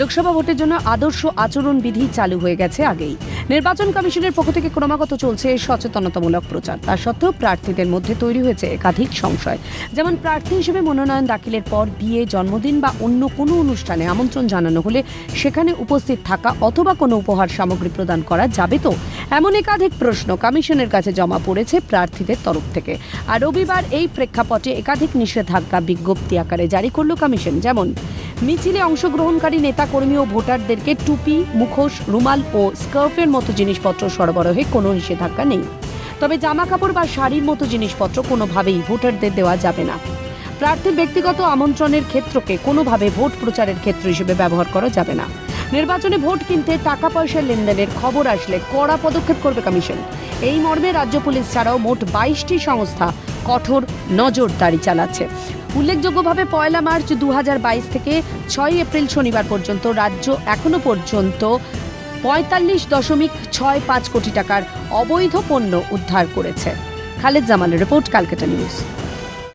লোকসভা ভোটের জন্য আদর্শ আচরণ বিধি চালু হয়ে গেছে আগেই। নির্বাচন কমিশনের পক্ষ থেকে ক্রমাগত চলছে সচেতনতামূলক প্রচার। তা সত্ত্বেও প্রার্থীদের মধ্যে তৈরি হয়েছে একাধিক সংশয়। যেমন প্রার্থী হিসেবে মনোনয়ন দাখিলের পর বিয়ে, জন্মদিন বা অন্য কোনো অনুষ্ঠানে আমন্ত্রণ জানানো হলে সেখানে উপস্থিত থাকা অথবা কোনো উপহার সামগ্রী প্রদান করা যাবে তো? এমন একাধিক প্রশ্ন কমিশনের কাছে জমা পড়েছে প্রার্থীদের তরফ থেকে। আর রবিবার এই প্রেক্ষাপটে একাধিক নিষেধাজ্ঞা বিজ্ঞপ্তি আকারে জারি করল কমিশন। যেমন মিছিলে অংশগ্রহণকারী নেতাকর্মী ও ভোটারদেরকে টুপি, মুখোশ, রুমাল ও স্কার্ফের মতো জিনিসপত্র সরবরাহে কোনো নিষেধাজ্ঞা নেই। তবে জামা কাপড় বা শাড়ির মতো জিনিসপত্র কোনোভাবেই ভোটারদের দেওয়া যাবে না। প্রার্থীর ব্যক্তিগত আমন্ত্রণের ক্ষেত্রকে কোনোভাবে ভোট প্রচারের ক্ষেত্র হিসেবে ব্যবহার করা যাবে না। নির্বাচনে ভোট কিনতে টাকা পয়সার লেনদেনের খবর আসলে কড়া পদক্ষেপ করবে কমিশন। এই মর্মে রাজ্য পুলিশ ছাড়াও মোট বাইশটি সংস্থা কঠোর নজরদারি চালাচ্ছে। উল্লেখযোগ্যভাবে পয়লা মার্চ দু হাজার বাইশ থেকে ছয় এপ্রিল শনিবার পর্যন্ত রাজ্য এখনও পর্যন্ত পঁয়তাল্লিশ দশমিক ছয় পাঁচ কোটি টাকার অবৈধ পণ্য উদ্ধার করেছে। খালেদ জামালের রিপোর্ট, ক্যালকাটা নিউজ।